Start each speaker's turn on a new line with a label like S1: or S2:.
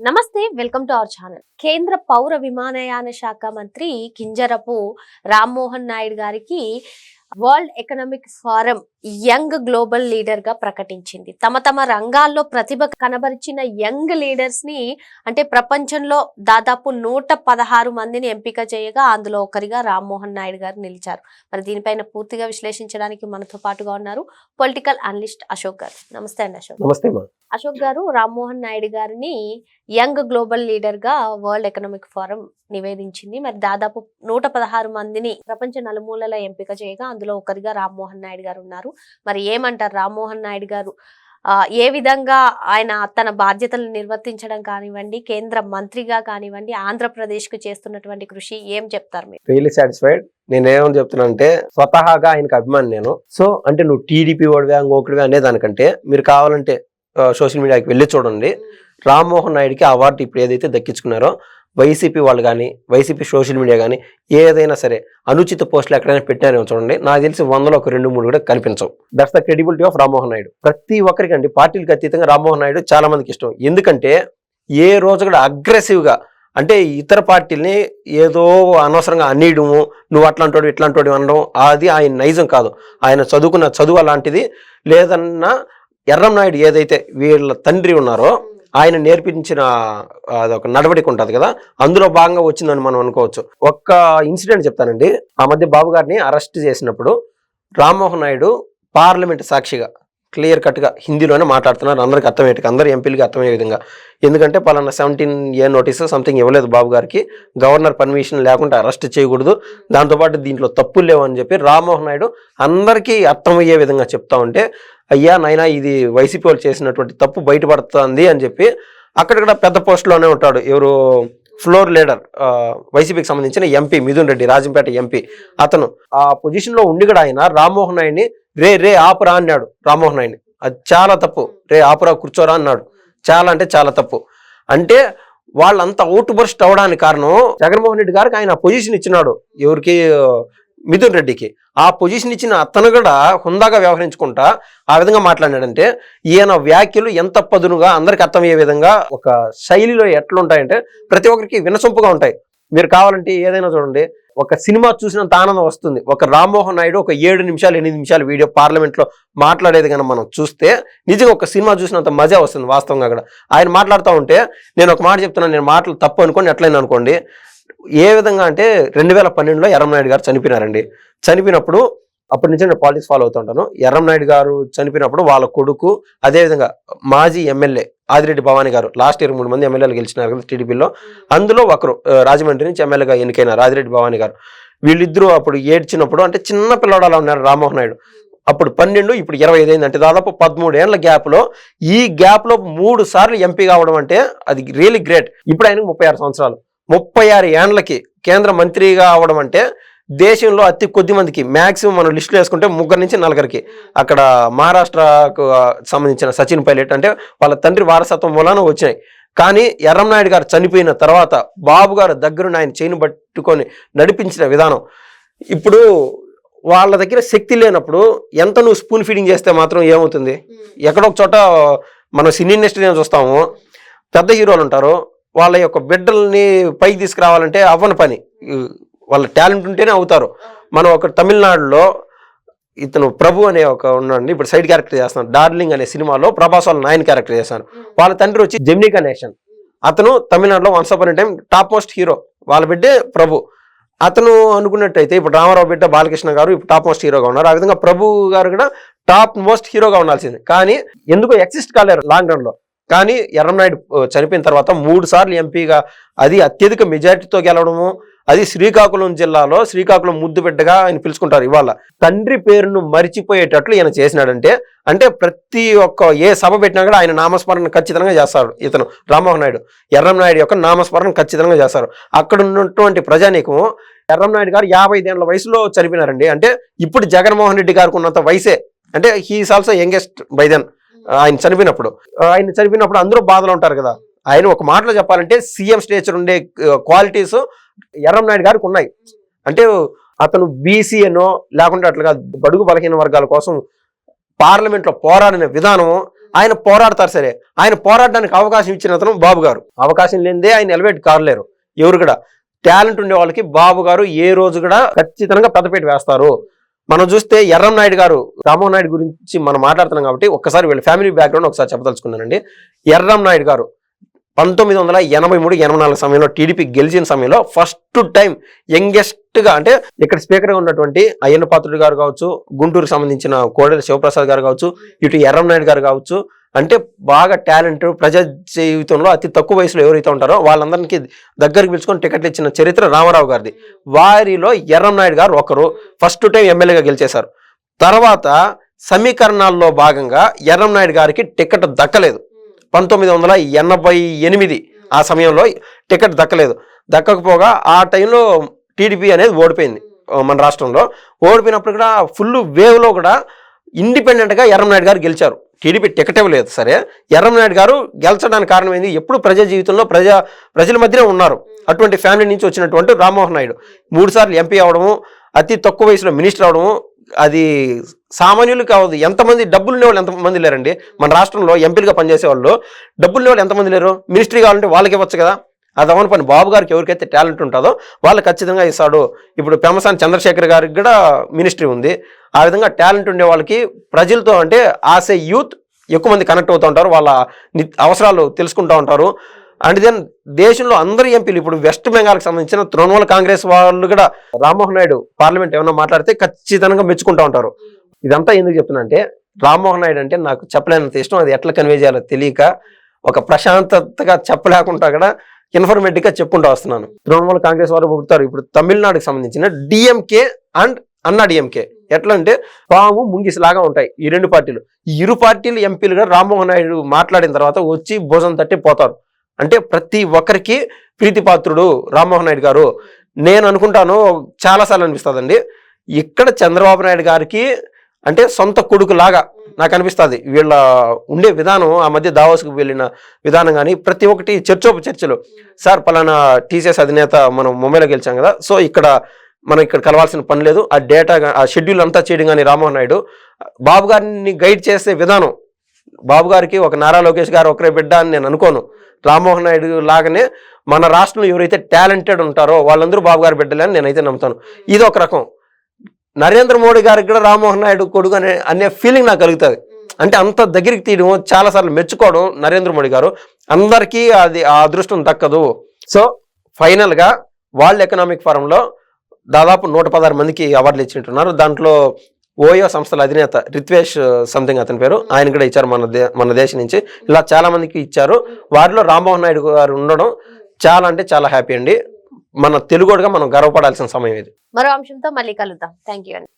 S1: నమస్తే welcome to our channel. కేంద్ర పౌర విమానయాన శాఖ మంత్రి కింజరపు రామ్మోహన్ నాయుడు గారికి world economic forum young global లీడర్గా ప్రకటించింది. తమ తమ రంగాల్లో ప్రతిభ కనబరిచిన యంగ్ లీడర్స్ని అంటే ప్రపంచంలో దాదాపు నూట పదహారు మందిని ఎంపిక చేయగా అందులో ఒకరిగా రామ్మోహన్ నాయుడు గారు నిలిచారు. మరి దీనిపైన పూర్తిగా విశ్లేషించడానికి మనతో పాటుగా ఉన్నారు పొలిటికల్ అనలిస్ట్ అశోక్ గారు. నమస్తే అండి అశోక్.
S2: నమస్తే
S1: అశోక్ గారు రామ్మోహన్ నాయుడు గారిని యంగ్ గ్లోబల్ లీడర్గా వరల్డ్ ఎకనామిక్ ఫోరం నివేదించింది. మరి దాదాపు నూట పదహారు మందిని ప్రపంచ నలుమూలల ఎంపిక చేయగా అందులో ఒకరిగా రామ్మోహన్ నాయుడు గారు ఉన్నారు. మరి ఏమంటారు రామ్మోహన్ నాయుడు గారు? ఏ విధంగా ఆయన తన బాధ్యతలను నిర్వర్తించడం కానివ్వండి కేంద్ర మంత్రిగా కానివ్వండి ఆంధ్రప్రదేశ్కు చేస్తున్నటువంటి కృషి ఏం చెప్తారు మీరు?
S2: రియలీ సాటిస్ఫైడ్ చెప్తున్నా అంటే స్వతహాగా ఆయనకు అభిమాని నేను. సో అంటే నువ్వు టీడీపీ వాడివా ఇంకొకటివా అనే దానికంటే మీరు కావాలంటే సోషల్ మీడియాకి వెళ్ళి చూడండి. రామ్మోహన్ నాయుడుకి అవార్డు ఇప్పుడు ఏదైతే దక్కించుకున్నారో వైసీపీ వాళ్ళు కానీ వైసీపీ సోషల్ మీడియా కానీ ఏదైనా సరే అనుచిత పోస్టులు ఎక్కడైనా పెట్టారేమో చూడండి. నాకు తెలిసి వందలో ఒక రెండు మూడు కూడా కనిపించవు. That's the credibility of Rammohan Naidu. ప్రతి ఒక్కరికండి పార్టీలకు అతీతంగా రామ్మోహన్ నాయుడు చాలా మందికి ఇష్టం. ఎందుకంటే ఏ రోజు కూడా అగ్రెసివ్గా అంటే ఇతర పార్టీల్ని ఏదో అనవసరంగా అన్నియడము నువ్వు అట్లాంటోడు ఇట్లాంటోడు అనడం అది ఆయన నైజం కాదు. ఆయన చదువుకున్న చదువు అలాంటిది. లేదన్నా ఎర్రం నాయుడు ఏదైతే వీళ్ళ తండ్రి ఉన్నారో ఆయన నేర్పించిన అదొక నడవడిక ఉంటుంది కదా? అందులో భాగంగా వచ్చిందని మనం అనుకోవచ్చు. ఒక్క ఇన్సిడెంట్ చెప్తానండి. ఆ మధ్య బాబు గారిని అరెస్ట్ చేసినప్పుడు రామ్మోహన్ నాయుడు పార్లమెంట్ సాక్షిగా క్లియర్ కట్గా హిందీలోనే మాట్లాడుతున్నారు. అందరికి అర్థమయ్యేట్టుగా అందరు ఎంపీలకి అర్థమయ్యే విధంగా. ఎందుకంటే పలానా సెవెంటీన్ ఏ నోటీస్ సంథింగ్ ఇవ్వలేదు బాబు గారికి. గవర్నర్ పర్మిషన్ లేకుండా అరెస్ట్ చేయకూడదు. దాంతోపాటు దీంట్లో తప్పులు లేవు అని చెప్పి రామ్మోహన్ నాయుడు అందరికీ అర్థమయ్యే విధంగా చెప్తా ఉంటే అయ్యా నైనా ఇది వైసీపీ వాళ్ళు చేసినటువంటి తప్పు బయటపడుతుంది అని చెప్పి అక్కడక్కడ పెద్ద పోస్టులోనే ఉంటాడు. ఎవరు ఫ్లోర్ లీడర్ వైసీపీకి సంబంధించిన ఎంపీ మిథున్ రెడ్డి రాజంపేట ఎంపీ అతను. ఆ పొజిషన్లో ఉండి కూడా ఆయన రామ్మోహన్ నాయుడిని రే రే ఆపురా అన్నాడు రామ్మోహన్ నాయుడిని. అది చాలా తప్పు. రే ఆపురా కూర్చోరా అన్నాడు. చాలా అంటే చాలా తప్పు. అంటే వాళ్ళంతా అవుట్ బర్స్ట్ అవడానికి కారణం జగన్మోహన్ రెడ్డి గారికి ఆయన పొజిషన్ ఇచ్చినాడు. ఎవరికి మిథున్ రెడ్డికి. ఆ పొజిషన్ ఇచ్చిన అతను కూడా హుందాగా వ్యవహరించుకుంటా ఆ విధంగా మాట్లాడాడంటే ఈయన వ్యాఖ్యలు ఎంత పదునుగా అందరికి అర్థమయ్యే విధంగా ఒక శైలిలో ఎట్లుంటాయంటే ప్రతి ఒక్కరికి వినసొంపుగా ఉంటాయి. మీరు కావాలంటే ఏదైనా చూడండి ఒక సినిమా చూసినంత ఆనందం వస్తుంది. ఒక రామ్మోహన్ నాయుడు ఒక ఏడు నిమిషాలు ఎనిమిది నిమిషాలు వీడియో పార్లమెంట్లో మాట్లాడేది కనుక మనం చూస్తే నిజంగా ఒక సినిమా చూసినంత మజా వస్తుంది వాస్తవంగా అక్కడ ఆయన మాట్లాడుతూ ఉంటే నేను ఒక మాట చెప్తున్నాను నేను మాటలు తప్పు అనుకోండి ఎట్లయినా అనుకోండి ఏ విధంగా అంటే రెండు వేల పన్నెండులో ఎర్రంనాయుడు గారు చనిపోయినారండి. చనిపోయినప్పుడు అప్పటి నుంచి నేను పాలిటిక్స్ ఫాలో అవుతుంటాను ఎర్రంనాయుడు గారు చనిపోయినప్పుడు వాళ్ళ కొడుకు అదేవిధంగా మాజీ ఎమ్మెల్యే ఆదిరెడ్డి భవానీ గారు లాస్ట్ ఇయర్ మూడు మంది ఎమ్మెల్యేలు గెలిచినారు కదా టీడీపీలో అందులో ఒకరు రాజమండ్రి నుంచి ఎమ్మెల్యేగా ఎన్నికైనారు ఆదిరెడ్డి భవానీ గారు. వీళ్ళిద్దరూ అప్పుడు ఏడ్చినప్పుడు అంటే చిన్న పిల్లడు అలా ఉన్నారు రామ్మోహన్ నాయుడు. అప్పుడు పన్నెండు ఇప్పుడు ఇరవై ఐదు అయింది అంటే దాదాపు పదమూడు ఏళ్ళ గ్యాప్లో ఈ గ్యాప్లో మూడు సార్లు ఎంపీ కావడం అంటే అది రియలీ గ్రేట్ ఇప్పుడు ఆయనకు ముప్పై ఆరు సంవత్సరాలు. ముప్పై ఆరు ఏండ్లకి కేంద్ర మంత్రిగా అవడం అంటే దేశంలో అతి కొద్ది మందికి మాక్సిమం మనం లిస్టులో వేసుకుంటే ముగ్గురు నుంచి నలుగురికి. అక్కడ మహారాష్ట్రకు సంబంధించిన సచిన్ పైలట్ అంటే వాళ్ళ తండ్రి వారసత్వం మూలాన వచ్చినాయి. కానీ ఎర్రంనాయుడు గారు చనిపోయిన తర్వాత బాబు గారు దగ్గరుండి ఆయన చేయిని పట్టుకొని నడిపించిన విధానం. ఇప్పుడు వాళ్ళ దగ్గర శక్తి లేనప్పుడు ఎంత నువ్వు స్పూన్ ఫీడింగ్ చేస్తే మాత్రం ఏమవుతుంది? ఎక్కడో ఒక చోట మనం సినీ ఇండస్ట్రీ చూస్తాము. పెద్ద హీరోలు ఉంటారు. వాళ్ళ యొక్క బిడ్డల్ని పైకి తీసుకురావాలంటే అవ్వని పని. వాళ్ళ టాలెంట్ ఉంటేనే అవుతారు. మనం ఒక తమిళనాడులో ఇతను ప్రభు అనే ఒక ఉన్నాడు ఇప్పుడు సైడ్ క్యారెక్టర్ చేస్తున్నాడు. డార్లింగ్ అనే సినిమాలో ప్రభాస్ వాళ్ళ నాయన్ క్యారెక్టర్ చేస్తాను వాళ్ళ తండ్రి వచ్చి జెమినీ కనేషన్ అతను తమిళనాడులో once up time top most hero వాళ్ళ బిడ్డే ప్రభు. అతను అనుకున్నట్టయితే ఇప్పుడు రామారావు బిడ్డ బాలకృష్ణ గారు ఇప్పుడు టాప్ మోస్ట్ హీరోగా ఉన్నారు. ఆ విధంగా ప్రభు గారు కూడా టాప్ మోస్ట్ హీరోగా ఉండాల్సింది. కానీ ఎందుకో ఎగ్జిస్ట్ కాలేరు లాంగ్ రన్లో కానీ ఎర్రంనాయుడు చనిపోయిన తర్వాత మూడు సార్లు ఎంపీగా అది అత్యధిక మెజారిటీతో గెలవడము అది శ్రీకాకుళం జిల్లాలో శ్రీకాకుళం ముద్దు బిడ్డగా ఆయన పిలుచుకుంటారు ఇవాళ. తండ్రి పేరును మరిచిపోయేటట్లు ఈయన చేసినాడంటే అంటే ప్రతి ఒక్క ఏ సభ పెట్టినా కూడా ఆయన నామస్మరణ ఖచ్చితంగా చేస్తాడు ఇతను రామ్మోహన్ నాయుడు. ఎర్రం నాయుడు యొక్క నామస్మరణ ఖచ్చితంగా చేస్తారు అక్కడ ఉన్నటువంటి ప్రజానీకం ఎర్రం నాయుడు గారు యాభై ఐదేళ్ళ వయసులో చనిపోయినారండి. అంటే ఇప్పుడు జగన్మోహన్ రెడ్డి గారికి ఉన్నంత వయసే. అంటే he is also youngest by then. ఆయన చనిపోయినప్పుడు. ఆయన చనిపోయినప్పుడు అందరూ బాధలు ఉంటారు కదా. ఆయన ఒక మాటలో చెప్పాలంటే సీఎం స్టేచర్ ఉండే క్వాలిటీస్ ఎర్రం నాయుడు గారికి ఉన్నాయి. అంటే అతను బీసీఎనో లేకుంటే అట్లుగా బడుగు బలహీన వర్గాల కోసం పార్లమెంట్లో పోరాడిన విధానం ఆయన పోరాడతారు సరే. ఆయన పోరాడడానికి అవకాశం ఇచ్చిన అతను బాబు గారు. అవకాశం లేనిదే ఆయన ఎలివేట్ కారలేరు. ఎవరు కూడా. టాలెంట్ ఉండే వాళ్ళకి బాబు గారు ఏ రోజు కూడా ఖచ్చితంగా పెద్దపేట వేస్తారు. మనం చూస్తే ఎర్రం నాయుడు గారు రామ్మోహన్ నాయుడు గురించి మనం మాట్లాడుతున్నాం కాబట్టి ఒక్కసారి వీళ్ళ ఫ్యామిలీ బ్యాక్గ్రౌండ్ ఒకసారి చెప్పదలుచుకున్నానండి. ఎర్రం నాయుడు గారు పంతొమ్మిది వందల ఎనభై మూడు ఎనభై నాలుగు సమయంలో టీడీపీ గెలిచిన సమయంలో ఫస్ట్ టైం యంగెస్ట్గా అంటే ఇక్కడ స్పీకర్గా ఉన్నటువంటి అయ్యన్న పాత్రుడు గారు కావచ్చు గుంటూరుకు సంబంధించిన కోడెల శివప్రసాద్ గారు కావచ్చు ఇటు ఎర్రం నాయుడు గారు కావచ్చు అంటే బాగా టాలెంట్ ప్రజా జీవితంలో అతి తక్కువ వయసులో ఎవరైతే ఉంటారో వాళ్ళందరికీ దగ్గరికి పిలుచుకొని టికెట్లు ఇచ్చిన చరిత్ర రామారావు గారిది. వారిలో ఎర్రం నాయుడు గారు ఒకరు ఫస్ట్ టైం ఎమ్మెల్యేగా గెలిచేశారు. తర్వాత సమీకరణాల్లో భాగంగా ఎర్రం నాయుడు గారికి టికెట్ దక్కలేదు. పంతొమ్మిది వందల ఎనభై ఎనిమిది ఆ సమయంలో టికెట్ దక్కలేదు. దక్కకపోగా ఆ టైంలో టీడీపీ అనేది ఓడిపోయింది మన రాష్ట్రంలో. ఓడిపోయినప్పుడు కూడా ఫుల్ వేవ్లో కూడా ఇండిపెండెంట్గా ఎర్రంనాయుడు గారు గెలిచారు. టీడీపీ టికెట్ ఇవ్వలేదు. సరే ఎర్రంనాయుడు గారు గెలచడానికి కారణం ఏంది ఎప్పుడు ప్రజా జీవితంలో ప్రజా ప్రజల మధ్యనే ఉన్నారు. అటువంటి ఫ్యామిలీ నుంచి వచ్చినటువంటి రామ్మోహన్ నాయుడు. మూడు సార్లు ఎంపీ అవడము అతి తక్కువ వయసులో మినిస్టర్ అవడము అది సామాన్యులు కావద్దు ఎంతమంది డబ్బులు ఉండేవాళ్ళు ఎంతమంది లేరండి? మన రాష్ట్రంలో ఎంపీలుగా పనిచేసే వాళ్ళు డబ్బులు వాళ్ళు ఎంతమంది లేరు? మినిస్ట్రీ కావాలంటే వాళ్ళకి ఇవ్వచ్చు కదా? అది అవన పని బాబు గారికి ఎవరికైతే టాలెంట్ ఉంటుందో వాళ్ళు ఖచ్చితంగా ఇస్తాడు ఇప్పుడు పెమసాని చంద్రశేఖర్ గారికి కూడా మినిస్ట్రీ ఉంది. ఆ విధంగా టాలెంట్ ఉండే వాళ్ళకి ప్రజలతో అంటే ఆసే యూత్ ఎక్కువ మంది కనెక్ట్ అవుతూ ఉంటారు. వాళ్ళ అవసరాలు తెలుసుకుంటూ ఉంటారు. అండ్ దెన్ దేశంలో అందరు ఎంపీలు ఇప్పుడు వెస్ట్ బెంగాల్కి సంబంధించిన తృణమూల కాంగ్రెస్ వాళ్ళు కూడా రామ్మోహన్ నాయుడు పార్లమెంట్ ఏమైనా మాట్లాడితే ఖచ్చితంగా మెచ్చుకుంటూ ఉంటారు. ఇదంతా ఎందుకు చెప్తున్నా అంటే రామ్మోహన్ నాయుడు అంటే నాకు చెప్పలేనంత ఇష్టం. అది ఎట్లా కన్వే చేయాలో తెలియక ఒక ప్రశాంతతగా చెప్పలేకుండా కూడా ఇన్ఫర్మేటివ్గా చెప్పుకుంటూ వస్తున్నాను. తృణమూల కాంగ్రెస్ వారు పొగుడుతారు ఇప్పుడు తమిళనాడుకు సంబంధించిన డిఎంకే అండ్ అన్నా డిఎంకే ఎట్లా అంటే పాము ముంగిసిలాగా ఉంటాయి ఈ రెండు పార్టీలు. ఈ ఇరు పార్టీలు ఎంపీలుగా రామ్మోహన్ నాయుడు మాట్లాడిన తర్వాత వచ్చి భోజనం తట్టి పోతారు. అంటే ప్రతి ఒక్కరికి ప్రీతిపాత్రుడు రామ్మోహన్ నాయుడు గారు. నేను అనుకుంటాను చాలాసార్లు అనిపిస్తుందండి. ఇక్కడ చంద్రబాబు నాయుడు గారికి అంటే సొంత కొడుకులాగా నాకు అనిపిస్తుంది వీళ్ళ ఉండే విధానం ఆ మధ్య దావోస్కి వెళ్ళిన విధానం కానీ ప్రతి ఒక్కటి చర్చోప చర్చలు. సార్ పలానా టీసీఎస్ అధినేత మనం ముంబైలో గెలిచాం కదా సో ఇక్కడ మనం ఇక్కడ కలవాల్సిన పని లేదు. ఆ డేటా ఆ షెడ్యూల్ అంతా చేయడం కానీ రామ్మోహన్ నాయుడు బాబు గారిని గైడ్ చేసే విధానం. బాబు గారికి ఒక నారా లోకేష్ గారు ఒకరే బిడ్డ అని నేను అనుకోను. రామ్మోహన్ నాయుడు లాగానే మన రాష్ట్రంలో ఎవరైతే టాలెంటెడ్ ఉంటారో వాళ్ళందరూ బాబు గారి బిడ్డలే అని నేనైతే నమ్ముతాను. ఇది ఒక రకం. నరేంద్ర మోడీ గారికి కూడా రామ్మోహన్ నాయుడు కొడుకు అనే అనే ఫీలింగ్ నాకు కలుగుతుంది. అంటే అంత దగ్గరికి తీయడం చాలాసార్లు మెచ్చుకోవడం నరేంద్ర మోడీ గారు. అందరికీ అది ఆ అదృష్టం దక్కదు. సో ఫైనల్గా వరల్డ్ ఎకనామిక్ ఫోరంలో దాదాపు నూట పదహారు మందికి అవార్డులు ఇచ్చినట్టున్నారు. దాంట్లో ఓయో సంస్థల అధినేత రిత్వేష్ సంథింగ్ అతని పేరు. ఆయన కూడా ఇచ్చారు మన దే మన దేశం నుంచి. ఇలా చాలా మందికి ఇచ్చారు. వారిలో రామ్మోహన్ నాయుడు గారు ఉండడం చాలా అంటే చాలా హ్యాపీ అండి. మన తెలుగుగా మనం గర్వపడాల్సిన సమయం ఇది.
S1: మరో అంశంతో మళ్ళీ కలుద్దాం. థ్యాంక్ యూ అండి.